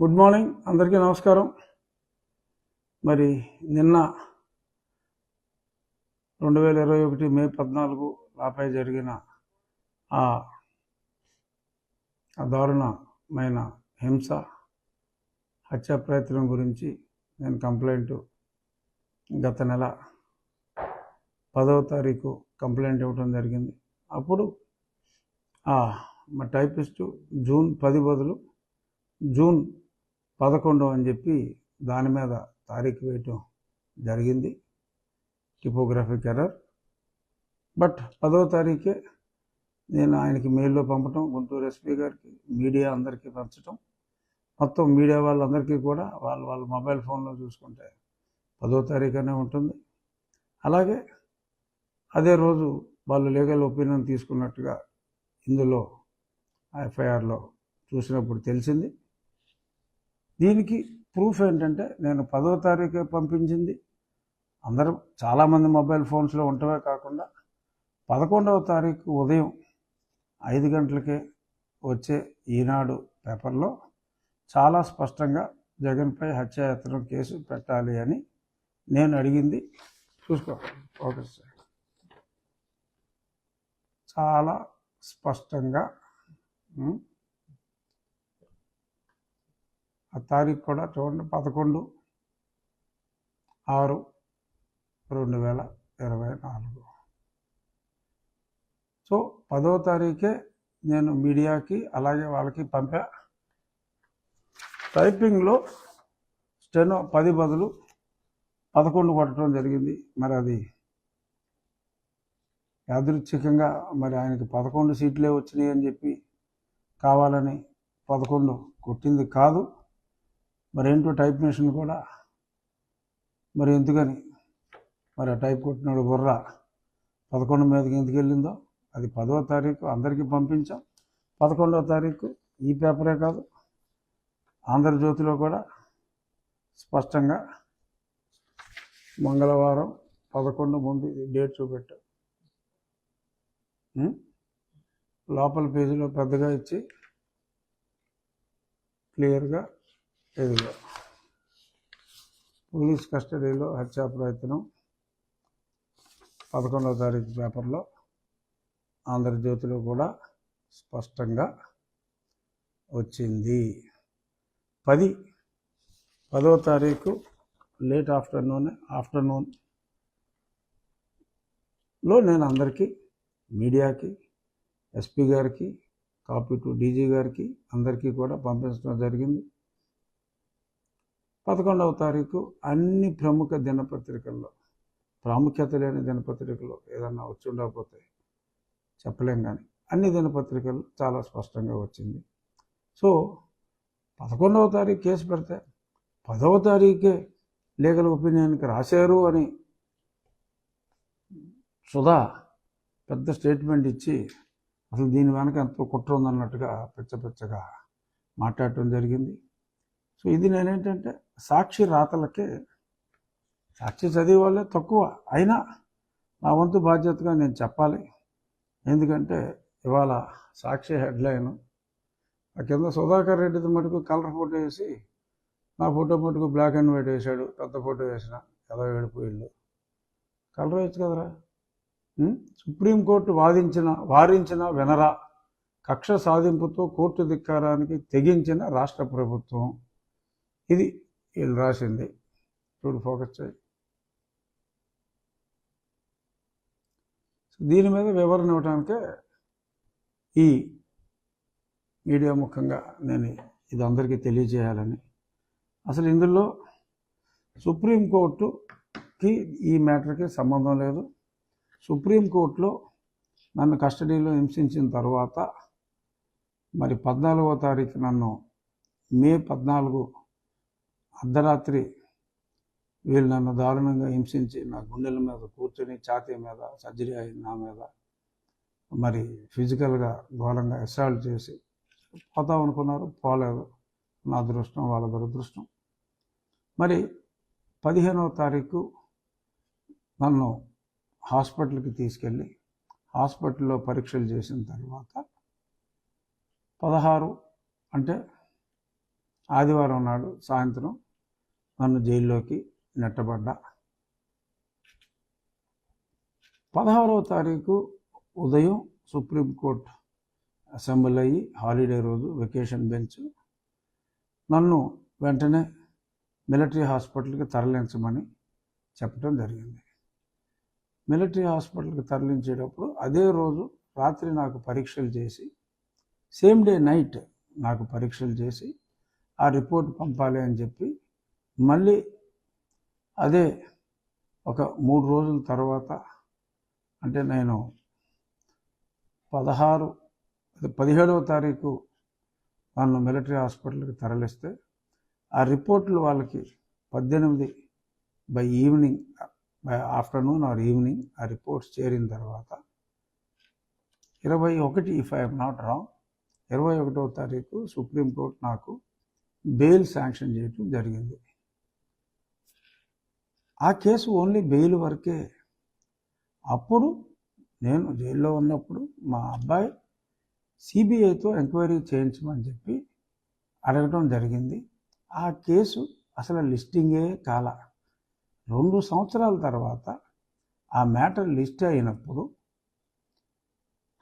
Good morning. అందరికీ నమస్కారం. మరి నిన్న రెండు వేల ఇరవై ఒకటి మే పద్నాలుగు లాపై జరిగిన ఆ దారుణమైన హింస హత్యా ప్రయత్నం గురించి నేను కంప్లైంట్ గత నెల పదవ తారీఖు కంప్లైంట్ ఇవ్వడం జరిగింది. అప్పుడు ఆ, మా టైపిస్టు జూన్ పది బదులు జూన్ పదకొండు అని చెప్పి దాని మీద తారీఖు వేయటం జరిగింది. టిపోగ్రాఫిక్ ఎర్రర్ బట్ పదవ తారీఖే నేను ఆయనకి మెయిల్లో పంపటం గుంటూరు ఎస్పీ గారికి మీడియా అందరికీ పంచటం. మొత్తం మీడియా వాళ్ళందరికీ కూడా వాళ్ళు వాళ్ళ మొబైల్ ఫోన్లో చూసుకుంటే పదో తారీఖునే ఉంటుంది. అలాగే అదే రోజు వాళ్ళు లీగల్ ఒపీనియన్ తీసుకున్నట్టుగా ఇందులో ఎఫ్ఐఆర్లో చూసినప్పుడు తెలిసింది. దీనికి ప్రూఫ్ ఏంటంటే నేను పదో తారీఖు పంపించింది. అందరూ చాలామంది మొబైల్ ఫోన్స్లో ఉండటమే కాకుండా పదకొండవ తారీఖు ఉదయం ఐదు గంటలకే వచ్చే ఈనాడు పేపర్లో చాలా స్పష్టంగా జగన్పై హత్యాయత్నం కేసు పెట్టాలి అని నేను అడిగింది. చూసుకో. Okay sir. చాలా స్పష్టంగా ఆ తారీఖు కూడా చూడండి పదకొండు ఆరు రెండు వేల ఇరవై నాలుగు. సో పదో తారీఖే నేను మీడియాకి అలాగే వాళ్ళకి పంపా. టైపింగ్లో స్టెనో పది బదులు పదకొండు కొట్టడం జరిగింది. మరి అది యాదృచ్ఛికంగా మరి ఆయనకి పదకొండు సీట్లే వచ్చినాయి అని చెప్పి కావాలని పదకొండు కొట్టింది కాదు. మరి ఏంటో టైప్ మిషన్ కూడా. మరి ఎందుకని? మరి ఆ టైప్ కొట్టినాడు బుర్ర. పదకొండు మీదకి ఎందుకు వెళ్ళిందో? అది పదవ తారీఖు అందరికీ పంపించాం. పదకొండవ తారీఖు ఈ పేపరే కాదు. ఆంధ్రజ్యోతిలో కూడా స్పష్టంగా మంగళవారం పదకొండు ముందు డేట్ చూపెట్టాం. లోపల పేజీలో పెద్దగా ఇచ్చి క్లియర్గా ఇదిగో పోలీస్ కస్టడీలో హత్యా ప్రయత్నం పదకొండవ తారీఖు పేపర్లో ఆంధ్రజ్యోతిలో కూడా స్పష్టంగా వచ్చింది. పది పదవ తారీఖు లేట్ ఆఫ్టర్నూన్ ఆఫ్టర్నూన్లో నేను అందరికీ మీడియాకి ఎస్పీ గారికి కాపీ టు డీజీ గారికి అందరికీ కూడా పంపించడం జరిగింది. పదకొండవ తారీఖు అన్ని ప్రముఖ దినపత్రికల్లో ప్రాముఖ్యత లేని దినపత్రికలు ఏదన్నా వచ్చి ఉండకపోతే చెప్పలేం కానీ అన్ని దినపత్రికలు చాలా స్పష్టంగా వచ్చింది. సో పదకొండవ తారీఖు కేసు పెడితే పదవ తారీఖే లీగల్ ఒపీనియన్కి రాశారు అని సుధా పెద్ద స్టేట్మెంట్ ఇచ్చి అసలు దీని వెనక ఎంతో కుట్ర ఉందన్నట్టుగా పిచ్చ పిచ్చగా మాట్లాడటం జరిగింది. సో ఇది నేనేంటంటే సాక్షి రాతలకే సాక్షి చదివే వాళ్ళే తక్కువ. అయినా నా వంతు బాధ్యతగా నేను చెప్పాలి. ఎందుకంటే ఇవాళ సాక్షి హెడ్లైన్ ఆ కింద సుధాకర్ రెడ్డిది మటుకు కలర్ ఫోటో వేసి నా ఫోటో మటుకు బ్లాక్ అండ్ వైట్ వేసాడు పెద్ద ఫోటో వేసిన ఏదో ఏడిపోయిళ్ళు కలర్ వేయచ్చు కదరా? సుప్రీంకోర్టు వాదించిన వారించిన వినరా కక్ష సాధింపుతో కోర్టు ధిక్కారానికి తెగించిన రాష్ట్ర ప్రభుత్వం. ఇది వీళ్ళు రాసింది. చూడు ఫోకస్ చేయి. దీని మీద వివరణ ఇవ్వడానికే ఈ మీడియా ముఖంగా నేను ఇది అందరికీ తెలియజేయాలని. అసలు ఇందులో సుప్రీంకోర్టుకి ఈ మ్యాటర్కి సంబంధం లేదు. సుప్రీంకోర్టులో నన్ను కస్టడీలో హింసించిన తర్వాత మరి పద్నాలుగో తారీఖు నన్ను మే పద్నాలుగు అర్ధరాత్రి వీళ్ళు నన్ను దారుణంగా హింసించి నా గుండెల మీద కూర్చొని ఛాతీ మీద సర్జరీ అయింది నా మీద మరి ఫిజికల్గా ఘోరంగా అసాల్ట్ చేసి పోతాం అనుకున్నారు. పోలేదు. నా అదృష్టం వాళ్ళ దురదృష్టం. మరి పదిహేనవ తారీఖు నన్ను హాస్పిటల్కి తీసుకెళ్ళి హాస్పిటల్లో పరీక్షలు చేసిన తర్వాత పదహారు అంటే ఆదివారం నాడు సాయంత్రం నన్ను జైల్లోకి నెట్టబడ్డా. పదహారవ తారీఖు ఉదయం సుప్రీంకోర్టు అసెంబ్లీ అయ్యి హాలిడే రోజు వెకేషన్ బెంచ్. నన్ను వెంటనే మిలిటరీ హాస్పిటల్కి తరలించమని చెప్పడం జరిగింది. మిలిటరీ హాస్పిటల్కి తరలించేటప్పుడు అదే రోజు రాత్రి నాకు పరీక్షలు చేసి సేమ్ డే నైట్ నాకు పరీక్షలు చేసి ఆ రిపోర్ట్ పంపాలి అని చెప్పి మళ్ళీ అదే ఒక మూడు రోజుల తర్వాత అంటే నేను పదహారు అదే పదిహేడవ తారీఖు నన్ను మిలిటరీ హాస్పిటల్కి తరలిస్తే ఆ రిపోర్ట్లు వాళ్ళకి పద్దెనిమిది by evening by afternoon or evening ఆ రిపోర్ట్స్ చేరిన తర్వాత ఇరవై ఒకటి ఇఫ్ ఐఎమ్ నాట్ రాంగ్ ఇరవై ఒకటవ తారీఖు సుప్రీంకోర్టు నాకు బెయిల్ శాంక్షన్ చేయటం జరిగింది. ఆ కేసు ఓన్లీ బెయిల్ వరకే. అప్పుడు నేను జైల్లో ఉన్నప్పుడు మా అబ్బాయి సిబిఐతో ఎంక్వైరీ చేయించమని చెప్పి అడగటం జరిగింది. ఆ కేసు అసలు లిస్టింగే కాల. రెండు సంవత్సరాల తర్వాత ఆ మ్యాటర్ లిస్ట్ అయినప్పుడు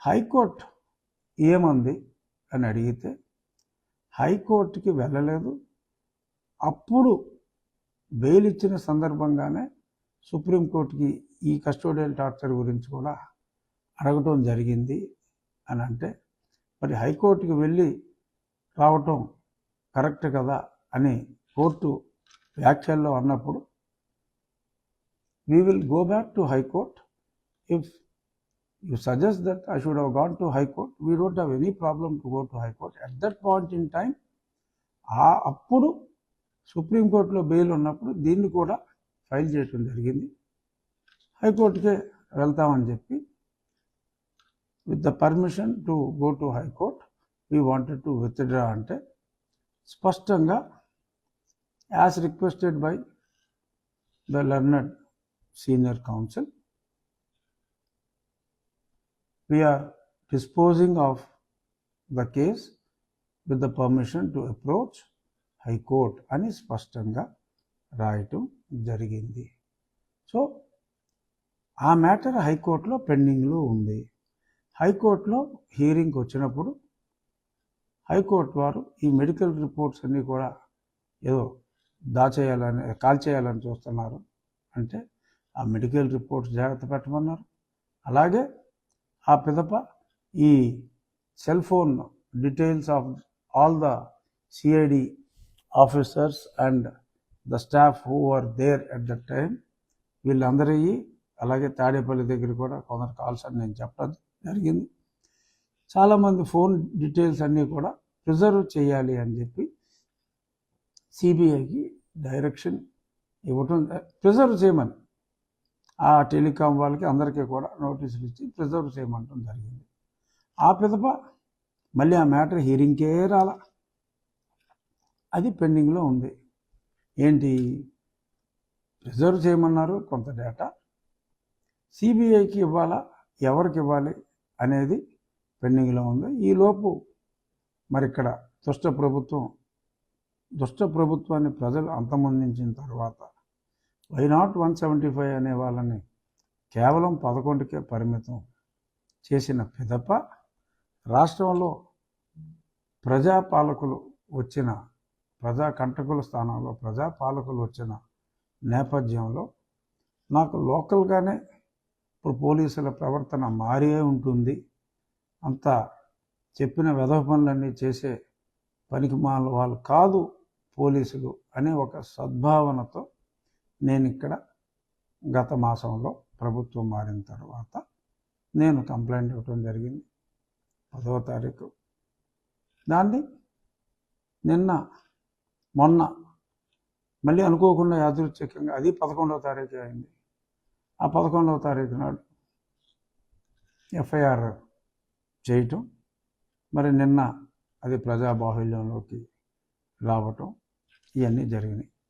హైకోర్టు ఏమంది అని అడిగితే హైకోర్టుకి వెళ్ళలేదు. అప్పుడు బెయిల్ ఇచ్చిన సందర్భంగానే సుప్రీంకోర్టుకి ఈ కస్టోడియల్ టార్చర్ గురించి కూడా అడగటం జరిగింది అని అంటే మరి హైకోర్టుకి వెళ్ళి రావటం కరెక్ట్ కదా అని కోర్టు వ్యాఖ్యల్లో అన్నప్పుడు we will go back to high court if you suggest that I should have gone to high court we don't have any problem to go to high court at that point in time ఆ అప్పుడు సుప్రీంకోర్టులో bail ఉన్నప్పుడు దీన్ని కూడా file చేయటం జరిగింది. హైకోర్టుకే వెళ్తామని చెప్పి with the permission to go to high court we wanted to withdraw అంటే స్పష్టంగా as requested by the learned senior counsel we are disposing of the case with the permission to approach high court అని స్పష్టంగా రాయటం జరిగింది. So ఆ matter హైకోర్టులో పెండింగ్లో ఉంది. హైకోర్టులో హీరింగ్కి వచ్చినప్పుడు హైకోర్టు వారు ఈ మెడికల్ రిపోర్ట్స్ అన్నీ కూడా ఏదో దాచేయాలని కాల్ చేయాలని చూస్తున్నారు. అంటే ఆ మెడికల్ రిపోర్ట్స్ జాగ్రత్త పెట్టమన్నారు. అలాగే ఆ పిదప ఈ cell phone details of all the CID officers and the staff who are there at the time వీళ్ళందరి అలాగే తాడేపల్లి దగ్గర కూడా కొందరు కాల్స్ అని నేను చెప్పడం జరిగింది. చాలామంది ఫోన్ డీటెయిల్స్ అన్నీ కూడా ప్రిజర్వ్ చేయాలి అని చెప్పి సిబిఐకి డైరెక్షన్ ఇవ్వటం ప్రిజర్వ్ చేయమని ఆ టెలికాం వాళ్ళకి అందరికీ కూడా నోటీసులు ఇచ్చి ప్రిజర్వ్ చేయమంటం జరిగింది. ఆ పిదప మళ్ళీ ఆ మ్యాటర్ హీరింగ్కే రాలా. అది పెండింగ్లో ఉంది. ఏంటి? ప్రిజర్వ్ చేయమన్నారు కొంత డేటా. సిబిఐకి ఇవ్వాలా? ఎవరికి ఇవ్వాలి? అనేది పెండింగ్లో ఉంది. ఈలోపు మరి ఇక్కడ దుష్ట ప్రభుత్వం దుష్ట ప్రభుత్వాన్ని ప్రజలు అంతమొందించిన తర్వాత why not one seventy five అనే వాళ్ళని కేవలం పదకొండుకే పరిమితం చేసిన పిదప రాష్ట్రంలో ప్రజాపాలకులు వచ్చిన ప్రజా కంటకుల స్థానంలో ప్రజాపాలకులు వచ్చిన నేపథ్యంలో నాకు లోకల్గానే ఇప్పుడు పోలీసుల ప్రవర్తన మారే ఉంటుంది. అంత చెప్పిన వెధవ పనులన్నీ చేసే పనికి మాల వాళ్ళు కాదు పోలీసులు అనే ఒక సద్భావనతో నేను ఇక్కడ గత మాసంలో ప్రభుత్వం మారిన తర్వాత నేను కంప్లైంట్ ఇవ్వటం జరిగింది. పదవ తారీఖు. దాన్ని నిన్న మొన్న. మళ్ళీ అనుకోకుండా యాదృచ్ఛికంగా అది పదకొండవ తారీఖు అయింది. ఆ పదకొండవ తారీఖు నాడు ఎఫ్ఐఆర్ చేయటం మరి నిన్న అది ప్రజాబాహుల్యంలోకి రావటం ఇవన్నీ జరిగినాయి.